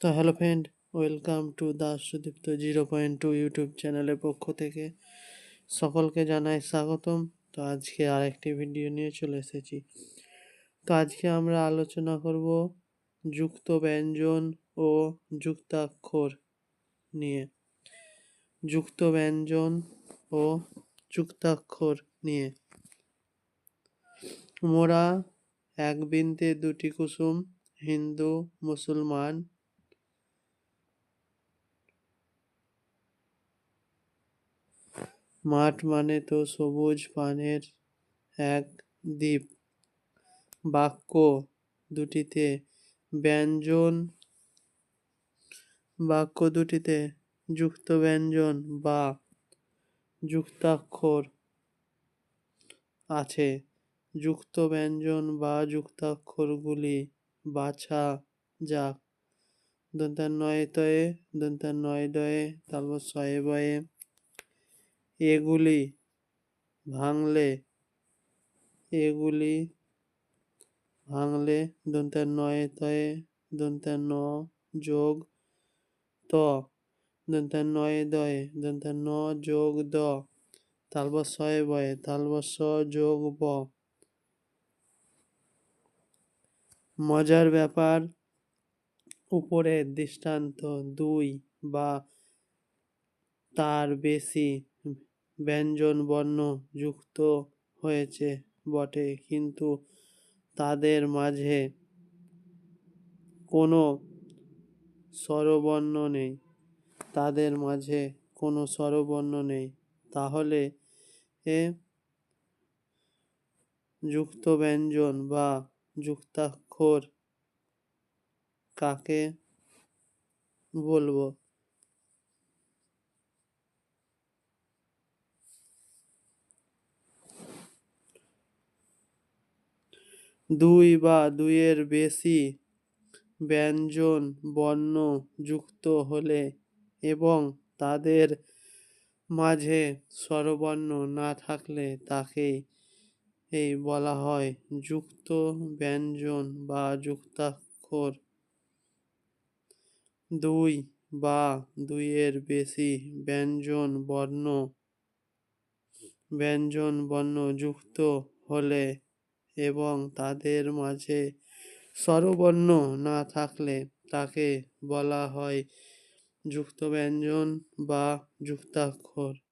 তো hello friend, welcome to Das Sudipta zero point two YouTube চ্যানেলের পক্ষ থেকে সকলকে জানাই স্বাগতম। তো আজকে আরেকটি ভিডিও নিয়ে চলে এসেছি। তো আজকে আমরা আলোচনা করব যুক্ত ব্যঞ্জন ও যুক্তাক্ষর নিয়ে। যুক্ত ব্যঞ্জন ও যুক্তাক্ষর নিয়ে। মোরা এক বিনতে দুটি কুসুম, হিন্দু, মুসলমান মাঠ মানে তো সবুজ পানের এক দ্বীপ। বাক্য দুটিতে ব্যঞ্জন, বাক্য দুটিতে যুক্ত ব্যঞ্জন বা যুক্তাক্ষর আছে। যুক্ত ব্যঞ্জন বা যুক্তাক্ষরগুলি বাছা যাক। দন্তান্নয় তয়ে দন্তান্নয় দয়ে তারপর শয়ে বয়ে। এগুলি ভাঙলে এগুলি ভাঙলে দন্তের নয়ে তয়ে দন্তের ন যোগ ত। দন্তের নয়ে দয়ে দন্তের ন যোগ দ। তালবর শয়ে বয়ে তালবর স যোগ ব। মজার ব্যাপার, উপরের দৃষ্টান্ত দুই বা তার বেশি ব্যঞ্জন বর্ণ যুক্ত হয়েছে বটে, কিন্তু তাদের মাঝে কোনো স্বরবর্ণ নেই। তাদের মাঝে কোনো স্বরবর্ণ নেই। তাহলে এ যুক্ত ব্যঞ্জন বা যুক্তাক্ষর কাকে বলব? দুই বা দুইয়ের বেশি ব্যঞ্জন বর্ণ যুক্ত হলে এবং তাদের মাঝে স্বরবর্ণ না থাকলে তাকে এই বলা হয় যুক্ত ব্যঞ্জন বা যুক্তাক্ষর। দুই বা দুইয়ের বেশি ব্যঞ্জন বর্ণ ব্যঞ্জন বর্ণ যুক্ত হলে এবং তাদের মাঝে স্বরবর্ণ না থাকলে তাকে বলা হয় যুক্ত ব্যঞ্জন বা যুক্তাক্ষর।